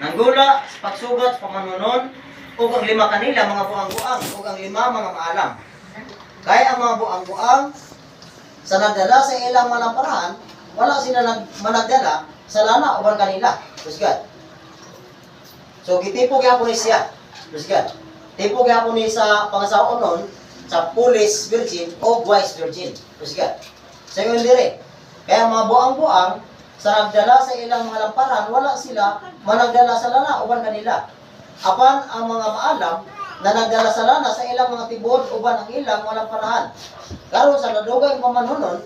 Nanggula sa pagsugat pamanunon ug ang lima kanila mga buang-buang ug ang lima mga maalam. Kaya ang mga buang-buang sa nagdala sa ilang malamparahan, wala sila nag managdala sa lana uban kanila. Praise God. So gitipog gyapon ni siya. Praise God. Tipog gyapon ni sa pangasawa nun sa foolish virgin o wise virgin. Praise. Sa ingon dire. Kaya mga buang-buang sa nagdala sa ilang mga lamparan, wala sila managdala sa lana uban kanila. Apan ang mga maalam na nagdala sa lana sa ilang mga tibod uban ang ilang walang parahan. Karon sa nadugay pamanunon,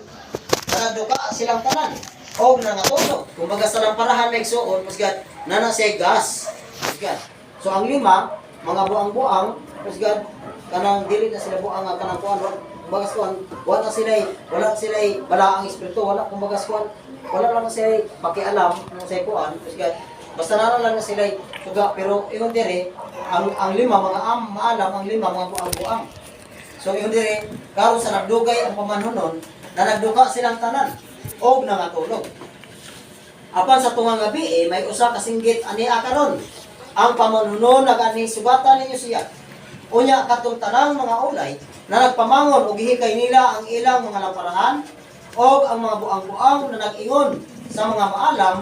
na nagduka silang tanan o nangatulog. Kumbaga sa lamparahan na igsuon, musgad, nana siya gas. Musgad. So ang lima, mga buang-buang, musgad, kanang dili na sila buang ang kanang kuan kumbaga kuan wala sila wala sila bala ang espiritu wala kumbaga kuan wala lang sila pakialam ano sa kuan basta naran lang na sila suga pero ingon dire ang ang lima mga am maalam ang lima mga buang-buang So yun dire, karon sa nagdugay ang pamanunon, na nagduka silang tanan, og nangatulog. Apan sa tungang gabi, eh, may usa kasinggit ani akaron. Ang pamanunon nagani sugatan ninyo siya. Unya katong tanang mga ulay na nagpamangon og gihikay nila ang ilang mga lamparahan og ang mga buang-buang na nag-ingon sa mga maalam